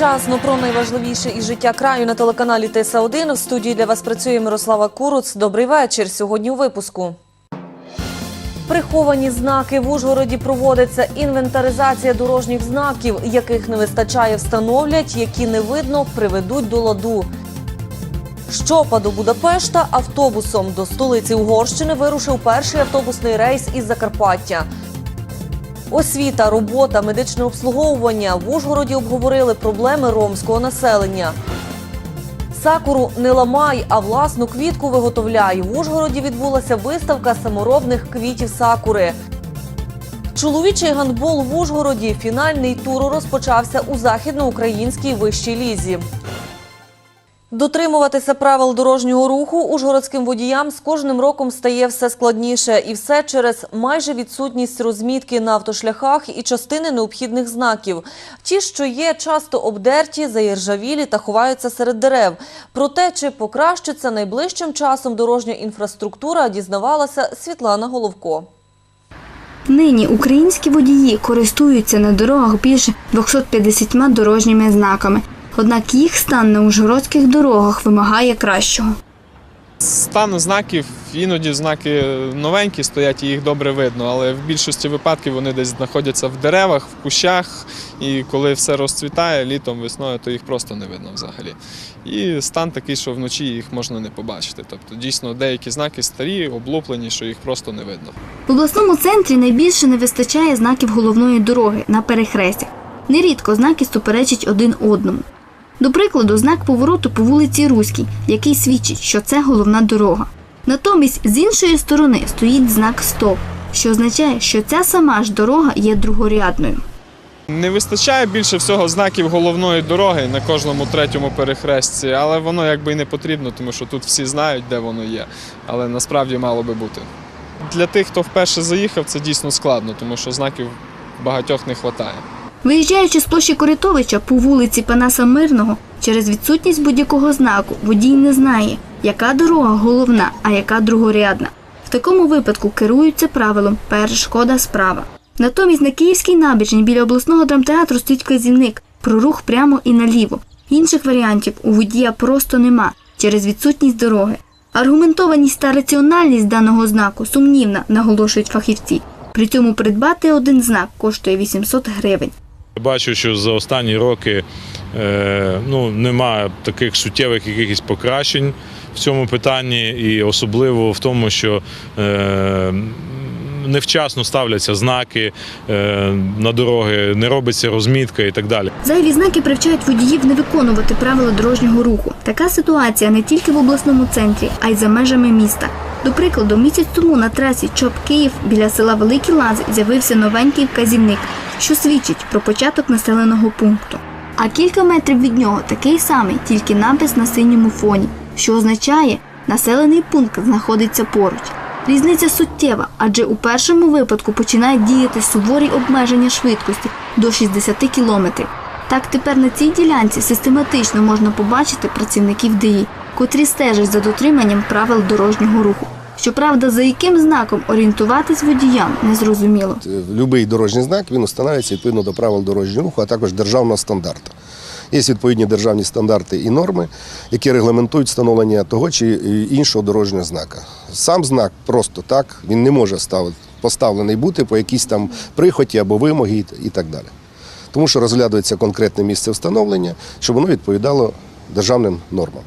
Вчасно про найважливіше із життя краю на телеканалі Тиса 1 В студії для вас працює Мирослава Куруц. Добрий вечір. Сьогодні у випуску. Приховані знаки в Ужгороді проводиться інвентаризація дорожніх знаків, яких не вистачає, встановлять, які не видно, приведуть до ладу. Щопа до Будапешта автобусом до столиці Угорщини вирушив перший автобусний рейс із Закарпаття. Освіта, робота, медичне обслуговування в Ужгороді обговорили проблеми ромського населення. Сакуру не ламай, а власну квітку виготовляй. В Ужгороді відбулася виставка саморобних квітів сакури. Чоловічий гандбол в Ужгороді. Фінальний тур розпочався у західноукраїнській вищій лізі. Дотримуватися правил дорожнього руху ужгородським водіям з кожним роком стає все складніше, і все через майже відсутність розмітки на автошляхах і частини необхідних знаків. Ті, що є, часто обдерті, заіржавілі та ховаються серед дерев. Про те, чи покращиться найближчим часом дорожня інфраструктура, дізнавалася Світлана Головко. Нині українські водії користуються на дорогах більше 250 дорожніми знаками. Однак їх стан на ужгородських дорогах вимагає кращого. Стан знаків, іноді знаки новенькі стоять і їх добре видно, але в більшості випадків вони десь знаходяться в деревах, в кущах, і коли все розцвітає літом, весною, то їх просто не видно взагалі. І стан такий, що вночі їх можна не побачити. Тобто дійсно деякі знаки старі, облуплені, що їх просто не видно. В обласному центрі найбільше не вистачає знаків головної дороги на перехрестях. Нерідко знаки суперечать один одному. До прикладу, знак повороту по вулиці Руській, який свідчить, що це головна дорога. Натомість з іншої сторони стоїть знак Стоп, що означає, що ця сама ж дорога є другорядною. Не вистачає більше всього знаків головної дороги на кожному третьому перехресті, але воно якби й не потрібно, тому що тут всі знають, де воно є. Але насправді мало би бути. Для тих, хто вперше заїхав, це дійсно складно, тому що знаків багатьох не вистачає. Виїжджаючи з площі Коритовича по вулиці Панаса Мирного, через відсутність будь-якого знаку водій не знає, яка дорога головна, а яка другорядна. В такому випадку керуються правилом перешкода справа. Натомість на Київській набережні біля обласного драмтеатру стоїть вказівник про рух прямо і наліво. Інших варіантів у водія просто нема через відсутність дороги. Аргументованість та раціональність даного знаку сумнівна, наголошують фахівці. При цьому придбати один знак коштує 800 гривень. Бачу, що за останні роки е, ну, немає таких суттєвих якихось покращень в цьому питанні, і особливо в тому, що е, невчасно ставляться знаки е, на дороги, не робиться розмітка і так далі. Зайві знаки привчають водіїв не виконувати правила дорожнього руху. Така ситуація не тільки в обласному центрі, а й за межами міста. До прикладу, місяць тому на трасі Чоп Київ біля села Великі Лази з'явився новенький вказівник, що свідчить про початок населеного пункту. А кілька метрів від нього такий самий, тільки напис на синьому фоні, що означає, населений пункт знаходиться поруч. Різниця суттєва, адже у першому випадку починають діяти суворі обмеження швидкості до 60 км. Так тепер на цій ділянці систематично можна побачити працівників ДІ, котрі стежать за дотриманням правил дорожнього руху. Щоправда, за яким знаком орієнтуватись водіям незрозуміло. Любий дорожній знак він встановлюється відповідно до правил дорожнього руху, а також державного стандарту. Є відповідні державні стандарти і норми, які регламентують встановлення того чи іншого дорожнього знака. Сам знак просто так, він не може поставлений бути по якійсь там прихоті або вимоги і так далі. Тому що розглядується конкретне місце встановлення, щоб воно відповідало державним нормам.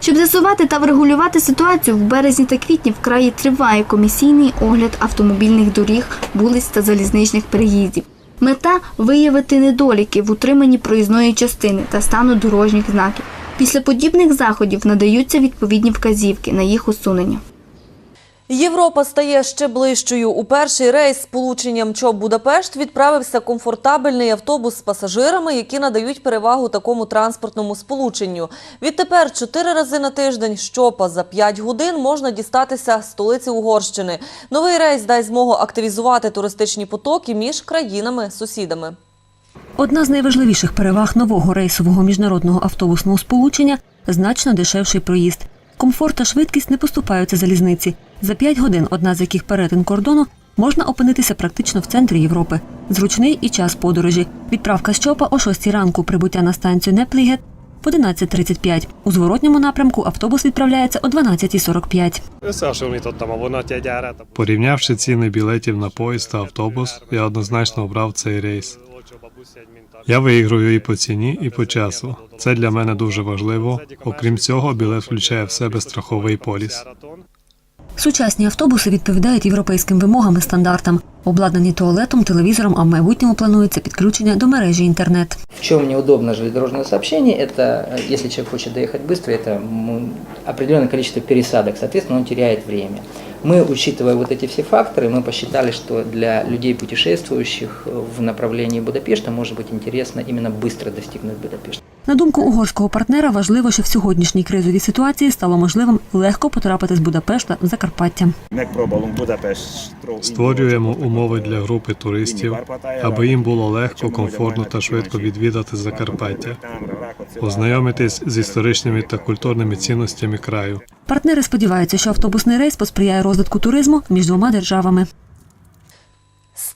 Щоб з'ясувати та врегулювати ситуацію, в березні та квітні в краї триває комісійний огляд автомобільних доріг, вулиць та залізничних переїздів. Мета виявити недоліки в утриманні проїзної частини та стану дорожніх знаків. Після подібних заходів надаються відповідні вказівки на їх усунення. Європа стає ще ближчою. У перший рейс з полученням ЧОП Будапешт відправився комфортабельний автобус з пасажирами, які надають перевагу такому транспортному сполученню. Відтепер чотири рази на тиждень щопа за 5 годин можна дістатися столиці Угорщини. Новий рейс дасть змогу активізувати туристичні потоки між країнами-сусідами. Одна з найважливіших переваг нового рейсового міжнародного автобусного сполучення значно дешевший проїзд. Комфорт та швидкість не поступаються залізниці. За 5 годин, одна з яких перетин кордону, можна опинитися практично в центрі Європи. Зручний і час подорожі. Відправка з ЧОПа о 6 ранку, прибуття на станцію Неплігет в 11.35. У зворотньому напрямку автобус відправляється о 12.45. Összehasonlítottam a vonatjegyárat. Порівнявши ціни білетів на поїзд та автобус, я однозначно обрав цей рейс. Я виіграю і по ціні, і по часу. Це для мене дуже важливо. Окрім цього, білет включає в себе страховий поліс. járaton. Сучасні автобуси відповідають європейським вимогам і стандартам, обладнані туалетом, телевізором, а в майбутньому планується підключення до мережі інтернет. В чем неудобно железнодорожное сообщение, это э, если человек хочет доехать быстро, это м, определенное количество пересадок, соответственно, он теряет время. Мы, учитывая вот эти все факторы, мы посчитали, что для людей, путешествующих э, в направлении Будапешта, может быть интересно именно быстро достигнуть Будапешта. На думку угорського партнера, важливо, що в сьогоднішній кризовій ситуації стало можливим легко потрапити з Будапешта в Закарпаття. Створюємо умови для групи туристів, аби їм було легко, комфортно та швидко відвідати Закарпаття, ознайомитись з історичними та культурними цінностями краю. Партнери сподіваються, що автобусний рейс посприяє розвитку туризму між двома державами.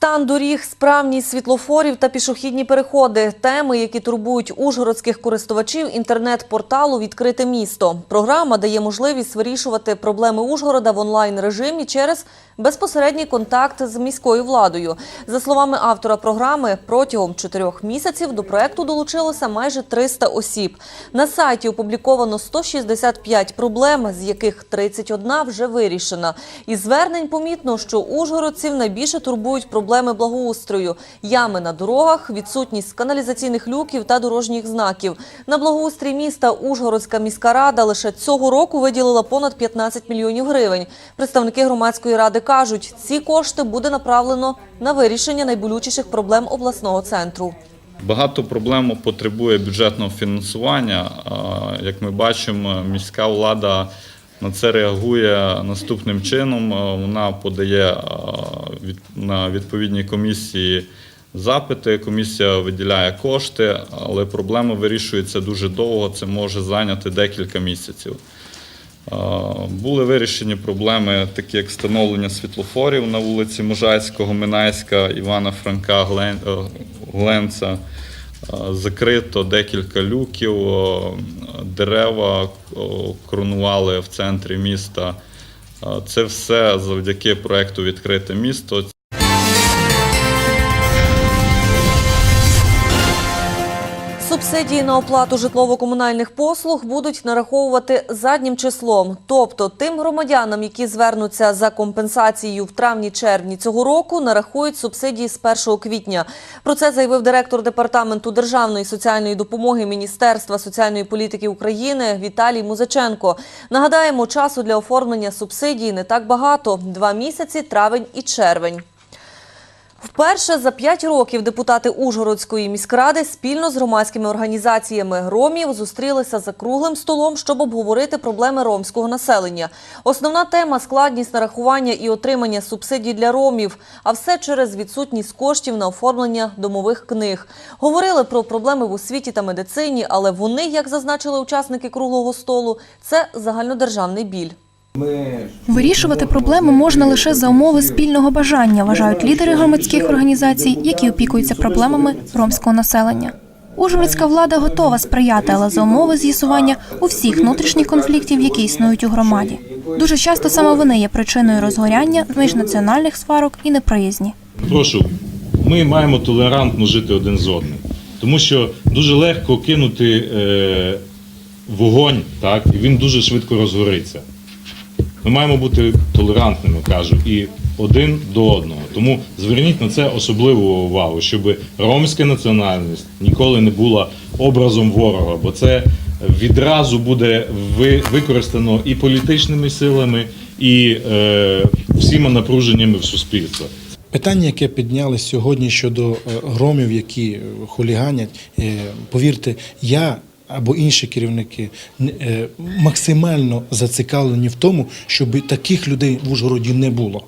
Стан доріг, справність світлофорів та пішохідні переходи теми, які турбують ужгородських користувачів інтернет-порталу Відкрите місто. Програма дає можливість вирішувати проблеми Ужгорода в онлайн режимі через безпосередній контакт з міською владою. За словами автора програми, протягом чотирьох місяців до проекту долучилося майже 300 осіб. На сайті опубліковано 165 проблем, з яких 31 вже вирішена. Із звернень помітно, що ужгородців найбільше турбують проблеми благоустрою, ями на дорогах, відсутність каналізаційних люків та дорожніх знаків. На благоустрій міста Ужгородська міська рада лише цього року виділила понад 15 мільйонів гривень. Представники громадської ради кажуть, ці кошти буде направлено на вирішення найболючіших проблем обласного центру. Багато проблем потребує бюджетного фінансування. Як ми бачимо, міська влада на це реагує наступним чином. Вона подає від- на відповідні комісії запити, комісія виділяє кошти, але проблема вирішується дуже довго. Це може зайняти декілька місяців. Е, Були вирішені проблеми, такі як встановлення світлофорів на вулиці Можайського, Минайська, Івана Франка, Глен- е, Гленца. Закрито декілька люків, дерева коронували в центрі міста. Це все завдяки проекту Відкрите місто. Субсидії на оплату житлово-комунальних послуг будуть нараховувати заднім числом. Тобто тим громадянам, які звернуться за компенсацією в травні-червні цього року, нарахують субсидії з 1 квітня. Про це заявив директор департаменту державної соціальної допомоги Міністерства соціальної політики України Віталій Музиченко. Нагадаємо, часу для оформлення субсидій не так багато два місяці травень і червень. Вперше за п'ять років депутати Ужгородської міськради спільно з громадськими організаціями ромів зустрілися за круглим столом, щоб обговорити проблеми ромського населення. Основна тема складність нарахування і отримання субсидій для ромів, а все через відсутність коштів на оформлення домових книг. Говорили про проблеми в освіті та медицині, але вони, як зазначили учасники круглого столу, це загальнодержавний біль. Вирішувати проблеми можна лише за умови спільного бажання, вважають лідери громадських організацій, які опікуються проблемами ромського населення. Ужгородська влада готова сприяти, але за умови з'ясування усіх внутрішніх конфліктів, які існують у громаді. Дуже часто саме вони є причиною розгоряння міжнаціональних сварок і неприязні. Прошу, ми маємо толерантно жити один з одним, тому що дуже легко кинути е, вогонь, так, і він дуже швидко розгориться. Ми маємо бути толерантними, кажу, і один до одного. Тому зверніть на це особливу увагу, щоб ромська національність ніколи не була образом ворога, бо це відразу буде ви- використано і політичними силами, і е, всіма напруженнями в суспільстві. Питання, яке підняли сьогодні щодо е, громів, які е, хуліганять, е, повірте, я або інші керівники е, максимально зацікавлені в тому, щоб таких людей в Ужгороді не було.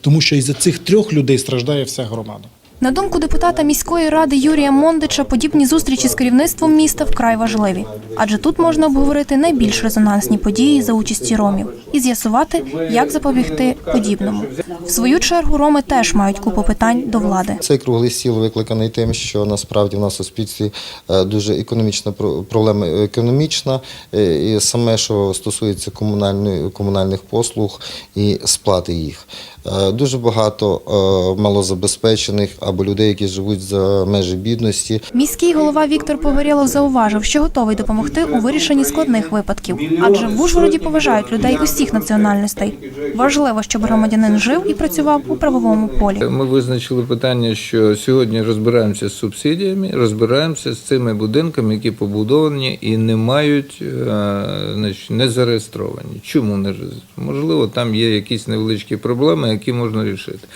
Тому що із-за цих трьох людей страждає вся громада. На думку депутата міської ради Юрія Мондича, подібні зустрічі з керівництвом міста вкрай важливі, адже тут можна обговорити найбільш резонансні події за участі ромів і з'ясувати, як запобігти подібному. В свою чергу роми теж мають купу питань до влади. Цей круглий стіл викликаний тим, що насправді в нас у суспільстві е, дуже економічна про- проблема економічна, е, і саме, що стосується комунальної комунальних послуг і сплати їх. Е, Дуже багато малозабезпечених або людей, які живуть за межі бідності. Міський голова Віктор Погорєлов зауважив, що готовий допомогти у вирішенні складних випадків, адже в Ужгороді поважають людей усіх національностей. Важливо, щоб громадянин жив і працював у правовому полі. Ми визначили питання, що сьогодні розбираємося з субсидіями, розбираємося з цими будинками, які побудовані і не мають е, значить, не зареєстровані. Чому не зареєстровані? Можливо, там є якісь невеличкі проблеми, які можна рішити.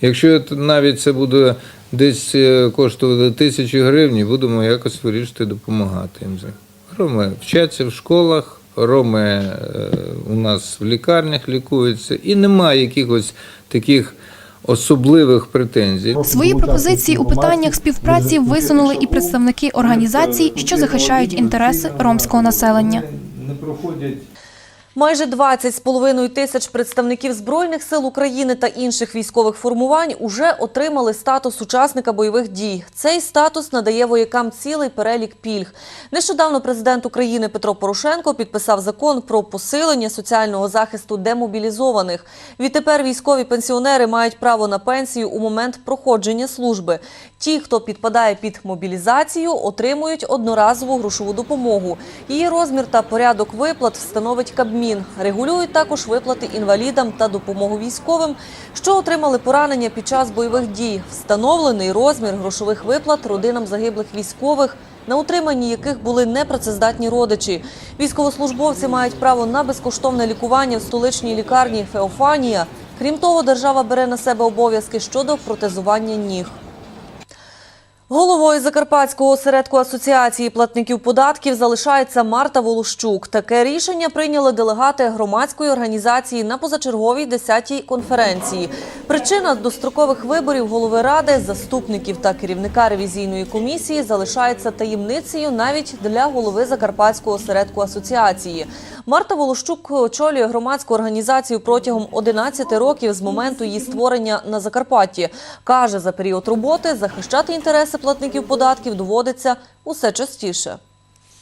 Якщо навіть це буде десь е, коштувати тисячі гривень, будемо якось вирішити допомагати їм. Роми вчаться в школах, роми е, у нас в лікарнях лікуються, і немає якихось таких особливих претензій. Свої пропозиції у питаннях співпраці висунули і представники організацій, що захищають інтереси ромського населення. Майже 20 з половиною тисяч представників Збройних сил України та інших військових формувань уже отримали статус учасника бойових дій. Цей статус надає воякам цілий перелік пільг. Нещодавно президент України Петро Порошенко підписав закон про посилення соціального захисту демобілізованих. Відтепер військові пенсіонери мають право на пенсію у момент проходження служби. Ті, хто підпадає під мобілізацію, отримують одноразову грошову допомогу. Її розмір та порядок виплат встановить Кабмін. Регулюють також виплати інвалідам та допомогу військовим, що отримали поранення під час бойових дій. Встановлений розмір грошових виплат родинам загиблих військових, на утриманні яких були непрацездатні родичі. Військовослужбовці мають право на безкоштовне лікування в столичній лікарні Феофанія. Крім того, держава бере на себе обов'язки щодо протезування ніг. Головою Закарпатського осередку асоціації платників податків залишається Марта Волощук. Таке рішення прийняли делегати громадської організації на позачерговій 10-й конференції. Причина дострокових виборів голови ради, заступників та керівника ревізійної комісії залишається таємницею навіть для голови Закарпатського осередку асоціації. Марта Волощук очолює громадську організацію протягом 11 років з моменту її створення на Закарпатті. Каже, за період роботи захищати інтереси платників податків доводиться усе частіше.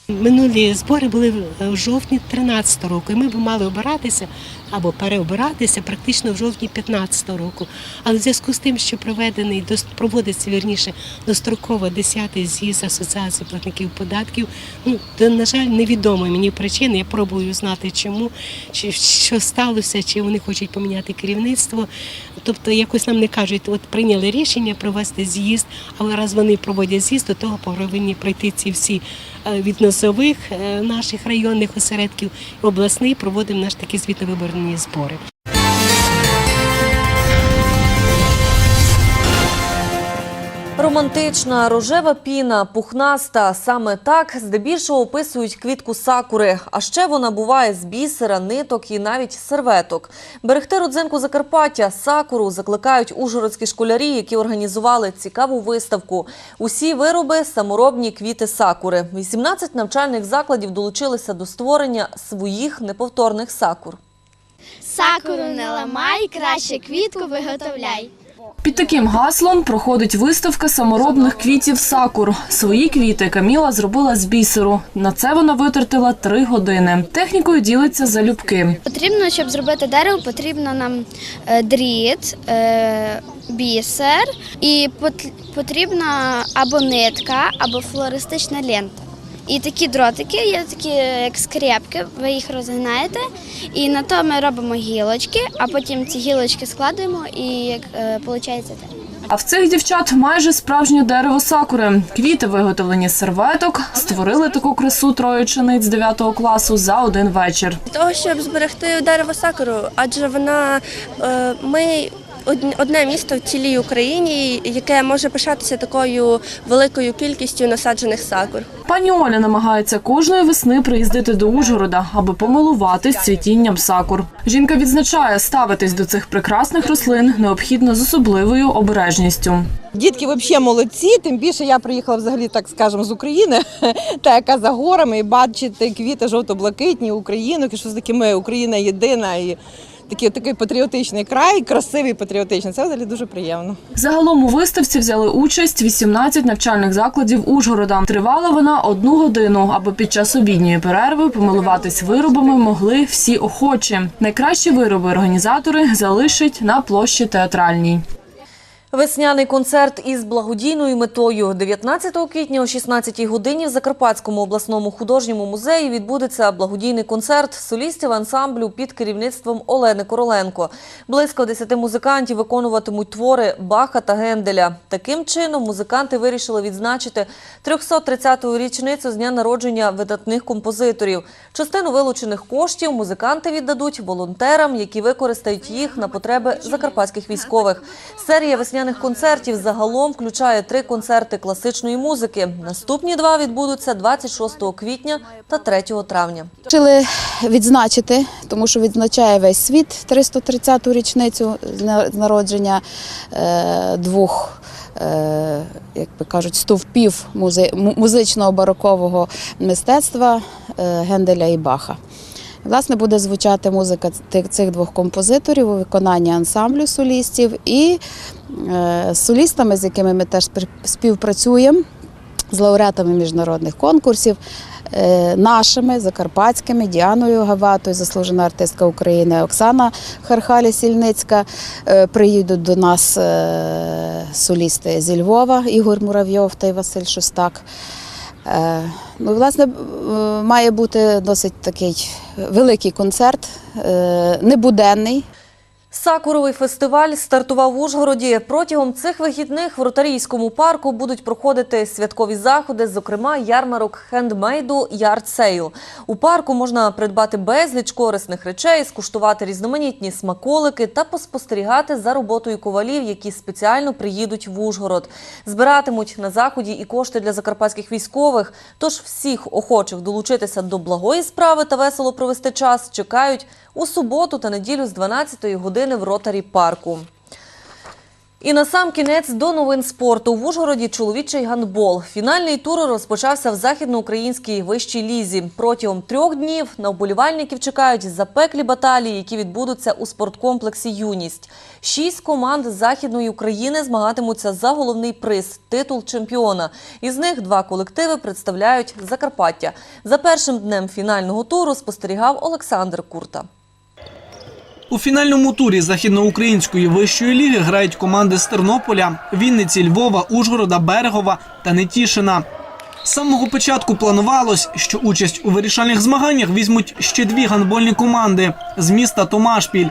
Минулі збори були в- жовтні 13 року, і ми б мали обиратися або переобиратися практично в жовтні 15 року. Але в зв'язку з тим, що проведений проводиться вірніше достроково 10-й з'їзд Асоціації платників податків, ну то, на жаль, невідомо мені причини. Я пробую знати, чому чи що сталося, чи вони хочуть поміняти керівництво. Тобто якось нам не кажуть, от прийняли рішення провести з'їзд, але раз вони проводять з'їзд, до того повинні пройти ці всі е, від носових е, наших районних осередків обласний проводимо наш такі звітовиборні збори. Романтична рожева піна, пухнаста. Саме так здебільшого описують квітку сакури. А ще вона буває з бісера, ниток і навіть серветок. Берегти родзинку Закарпаття сакуру закликають ужгородські школярі, які організували цікаву виставку. Усі вироби саморобні квіти сакури. 18 навчальних закладів долучилися до створення своїх неповторних сакур. Сакуру не ламай, краще квітку виготовляй. Під таким гаслом проходить виставка саморобних квітів сакур. Свої квіти Каміла зробила з бісеру. На це вона витратила три години. Технікою ділиться залюбки. Потрібно, щоб зробити дерево, потрібно нам е, дріт, е, бісер і потрібна або нитка, або флористична лента. І такі дротики є такі як скрепки, ви їх розгинаєте, і на то ми робимо гілочки, а потім ці гілочки складуємо і як е, виходить дерево. А в цих дівчат майже справжнє дерево сакури. Квіти виготовлені з серветок. Створили таку красу троє учениць 9 класу за один вечір. Для того, щоб зберегти дерево сакуру, адже вона е, ми одне місто в цілій Україні, яке може пишатися такою великою кількістю насаджених сакур. Пані Оля намагається кожної весни приїздити до Ужгорода, аби помилуватись цвітінням сакур. Жінка відзначає, ставитись до цих прекрасних рослин необхідно з особливою обережністю. Дітки взагалі молодці, тим більше я приїхала взагалі, так скажемо, з України, та яка за горами, і бачити квіти жовто-блакитні, Україну, що з такими Україна єдина і такий, такий патріотичний край, красивий патріотичний. Це взагалі дуже приємно. Загалом у виставці взяли участь 18 навчальних закладів Ужгорода. Тривала вона одну годину, аби під час обідньої перерви помилуватись виробами могли всі охочі. Найкращі вироби організатори залишать на площі театральній. Весняний концерт із благодійною метою 19 квітня о 16 годині в Закарпатському обласному художньому музеї відбудеться благодійний концерт солістів ансамблю під керівництвом Олени Короленко. Близько 10 музикантів виконуватимуть твори Баха та Генделя. Таким чином музиканти вирішили відзначити 330-ту річницю з дня народження видатних композиторів. Частину вилучених коштів музиканти віддадуть волонтерам, які використають їх на потреби закарпатських військових. Серія весняних концертів загалом включає три концерти класичної музики. Наступні два відбудуться 26 квітня та 3 травня. Вирішили відзначити, тому що відзначає весь світ 330-ту річницю народження е, двох, е, як би кажуть, стовпів музи- музичного барокового мистецтва е, Генделя і Баха. Власне, буде звучати музика цих двох композиторів у виконанні ансамблю солістів і е, з солістами, з якими ми теж співпрацюємо з лауреатами міжнародних конкурсів, е, нашими закарпатськими Діаною Гаватою, заслужена артистка України Оксана Хархалі Сільницька. Е, Приїдуть до нас солісти зі Львова, Ігор Муравйов та Василь Шостак. Е, Ну, власне, е, має бути досить такий великий концерт, е, небуденний. Сакуровий фестиваль стартував в Ужгороді. Протягом цих вихідних в Ротарійському парку будуть проходити святкові заходи, зокрема ярмарок хендмейду «Ярд Сейл». У парку можна придбати безліч корисних речей, скуштувати різноманітні смаколики та поспостерігати за роботою ковалів, які спеціально приїдуть в Ужгород. Збиратимуть на заході і кошти для закарпатських військових. Тож всіх охочих долучитися до благої справи та весело провести час чекають у суботу та неділю з 12 години в Ротарі парку. І на сам кінець до новин спорту в Ужгороді чоловічий гандбол. Фінальний тур розпочався в західноукраїнській вищій лізі. Протягом трьох днів на вболівальників чекають запеклі баталії, які відбудуться у спорткомплексі Юність. Шість команд західної України змагатимуться за головний приз титул чемпіона. Із них два колективи представляють Закарпаття. За першим днем фінального туру спостерігав Олександр Курта. У фінальному турі західноукраїнської вищої ліги грають команди з Тернополя, Вінниці, Львова, Ужгорода, Берегова та Нетішина. З самого початку планувалось, що участь у вирішальних змаганнях візьмуть ще дві гандбольні команди з міста Томашпіль.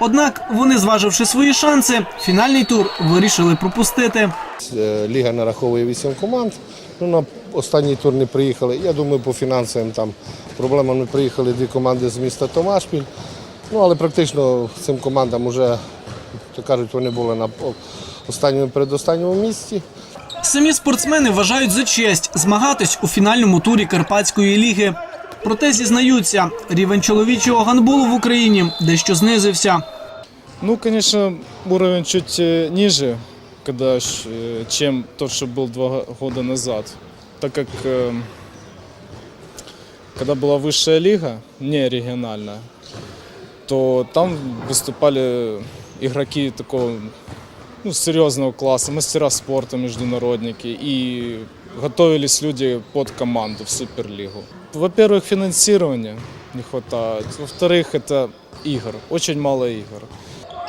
Однак вони, зваживши свої шанси, фінальний тур вирішили пропустити. Е, Ліга нараховує 8 команд. Ну, на останній тур не приїхали. Я думаю, по фінансовим там проблемам не приїхали дві команди з міста Томашпіль. Ну, але практично цим командам вже, то кажуть, вони були на останньому передостанньому місці. Самі спортсмени вважають за честь змагатись у фінальному турі Карпатської ліги. Проте зізнаються, рівень чоловічого гандболу в Україні дещо знизився. Ну, конечно, уровень чуть э, ниже, когда, ж, э, чем тот, что был два года назад. Так как э, когда была высшая лига, не региональная, то там выступали игроки такого ну, серьезного класса, мастера спорта, международники, и готовились люди под команду в Суперлигу. Во-первых, финансирования не хватает. Во-вторых, это игр. Очень мало игр.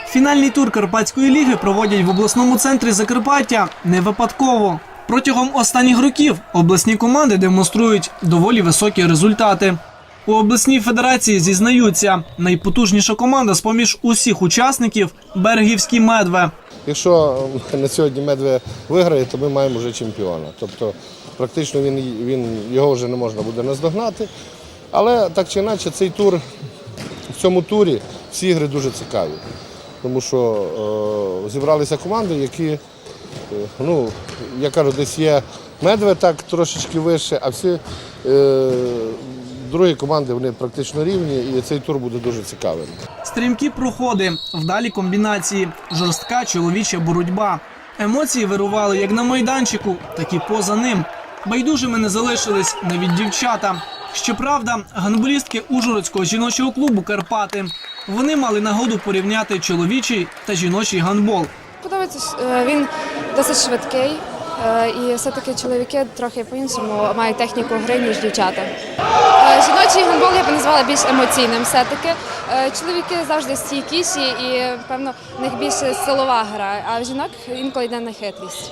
Фінальний тур Карпатської ліги проводять в обласному центрі Закарпаття не випадково. Протягом останніх років обласні команди демонструють доволі високі результати. У обласній федерації зізнаються, найпотужніша команда з поміж усіх учасників Берегівські медве. Якщо на сьогодні Медве виграє, то ми маємо вже чемпіона. Тобто практично він, він, його вже не можна буде наздогнати. Але так чи інакше, цей тур, в цьому турі всі ігри дуже цікаві. тому що е, зібралися команди, які, е, ну, я кажу, десь є медве так трошечки вище, а всі е, другі команди вони практично рівні, і цей тур буде дуже цікавим. Стрімкі проходи, вдалі комбінації, жорстка чоловіча боротьба. Емоції вирували як на майданчику, так і поза ним. Байдужими не залишились навіть дівчата. Щоправда, гандболістки Ужгородського жіночого клубу Карпати. Вони мали нагоду порівняти чоловічий та жіночий гандбол. Подобається, е, він досить швидкий, е, і все-таки чоловіки трохи по-іншому мають техніку гри, ніж дівчата. Е, Жіночий гандбол я б назвала більш емоційним все-таки. Е, Чоловіки завжди стійкіші і, певно, в них більше силова гра, а в жінок інколи йде на хитрість.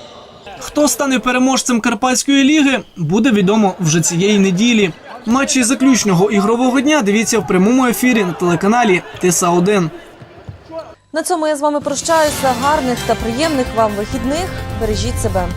Хто стане переможцем Карпатської ліги, буде відомо вже цієї неділі. Матчі заключного ігрового дня дивіться в прямому ефірі на телеканалі Тиса 1 На цьому я з вами прощаюся. Гарних та приємних вам вихідних. Бережіть себе.